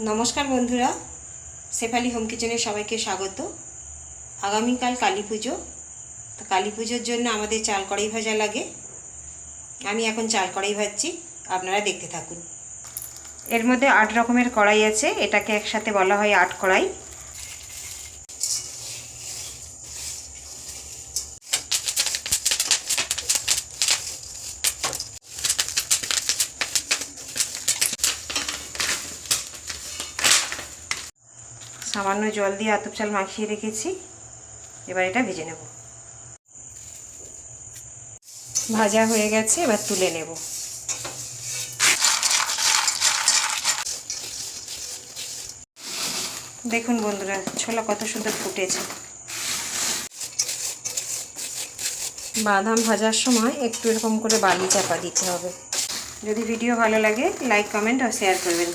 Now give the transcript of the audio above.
নমস্কার বন্ধুরা, শেফালি হোম কিচেনে সবাইকে স্বাগত। আগামীকাল কালী পুজো। তো কালী পুজোর জন্য আমাদের চাল কড়াই ভাজা লাগে। আমি এখন চাল কড়াই ভাজছি, আপনারা দেখতে থাকুন। এর মধ্যে আট রকমের কড়াই আছে, এটাকে একসাথে বলা হয় আট কড়াই। সামান্য জল দিয়ে আতপ চাল মাখিয়ে রেখেছি। এবার এটা ভেজে নেব। ভাজা হয়ে গেছে, এবার তুলে নেব। দেখুন বন্ধুরা, ছোলা কত সুন্দর ফুটেছে। বাদাম ভাজার সময় একটু এরকম করে বালি চাপা দিতে হবে। যদি ভিডিও ভালো লাগে লাইক কমেন্ট আর শেয়ার করবেন।